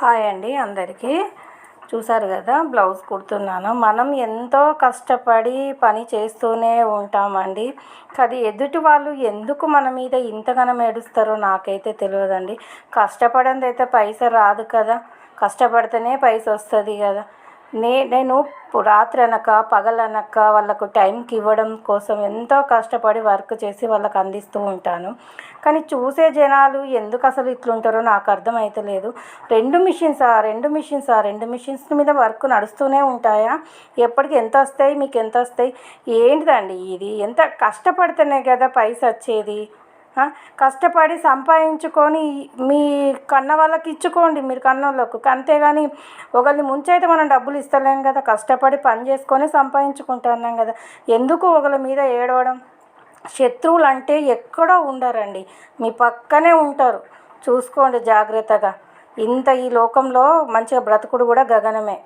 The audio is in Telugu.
హాయ్ అండి అందరికీ. చూసారు కదా బ్లౌజ్ కుడుతున్నాను. మనం ఎంతో కష్టపడి పని చేస్తూనే ఉంటామండి. కానీ ఎదుటి వాళ్ళు ఎందుకు మన మీద ఇంతగానం ఏడుస్తారో నాకైతే తెలియదండి. కష్టపడంది అయితే పైస రాదు కదా. కష్టపడితేనే పైస వస్తుంది కదా. నే నేను రాత్రి అనక పగలనక వాళ్ళకు టైంకి ఇవ్వడం కోసం ఎంతో కష్టపడి వర్క్ చేసి వాళ్ళకి అందిస్తూ ఉంటాను. కానీ చూసే జనాలు ఎందుకు అసలు ఇట్లుంటారో నాకు అర్థమైతలేదు. రెండు మిషన్స్ ఆ రెండు మిషన్సా రెండు మిషన్స్ మీద వర్క్ నడుస్తూనే ఉంటాయా? ఎప్పటికి ఎంత వస్తాయి? మీకు ఎంత వస్తాయి? ఏంటిదండి ఇది? ఎంత కష్టపడితేనే కదా పైస వచ్చేది? కష్టపడి సంపాదించుకొని మీ కన్న వాళ్ళకి ఇచ్చుకోండి మీరు కన్నోళ్ళకు. అంతేగాని ఒకరిని ముంచైతే మనం డబ్బులు ఇస్తలేం కదా. కష్టపడి పని చేసుకొని సంపాదించుకుంటున్నాం కదా. ఎందుకు ఒకరి మీద ఏడవడం? శత్రువులు అంటే ఎక్కడో ఉండరండి. మీ పక్కనే ఉంటారు. చూసుకోండి జాగ్రత్తగా. ఇంత ఈ లోకంలో మంచిగా బ్రతుకుడు కూడా గగనమే.